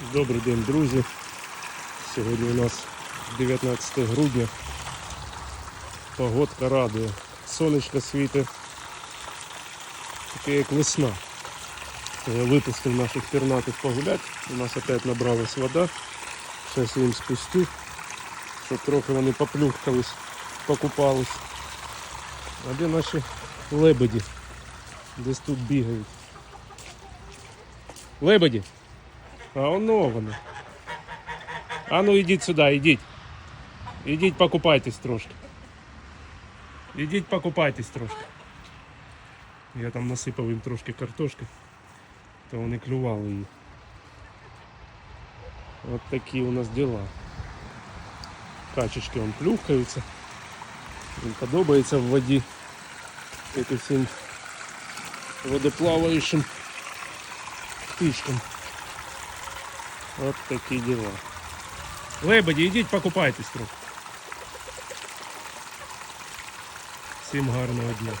Добрий день, друзі. Сьогодні у нас 19 грудня. Погодка радує. Сонечко світить. Таке як весна. Випустив наших пернатих погуляти. У нас опять набралась вода. Зараз я їм спустю, щоб трохи вони поплюхкались, покупались. А де наші лебеді? Десь тут бігають. Лебеді? А воно вони. А ну ідіть сюди, ідіть. Ідіть покупайтесь трошки. Ідіть покупайтесь трошки. Я там насипав їм трошки картошки, то вони клювали її. От такі у нас діла. Качечки вон плюхкаються. Їм подобається в воді. Як і всім водоплаваючим птичкам. От такі діла. Лебеді, йдіть покупайтесь трохи. Всім гарного дня.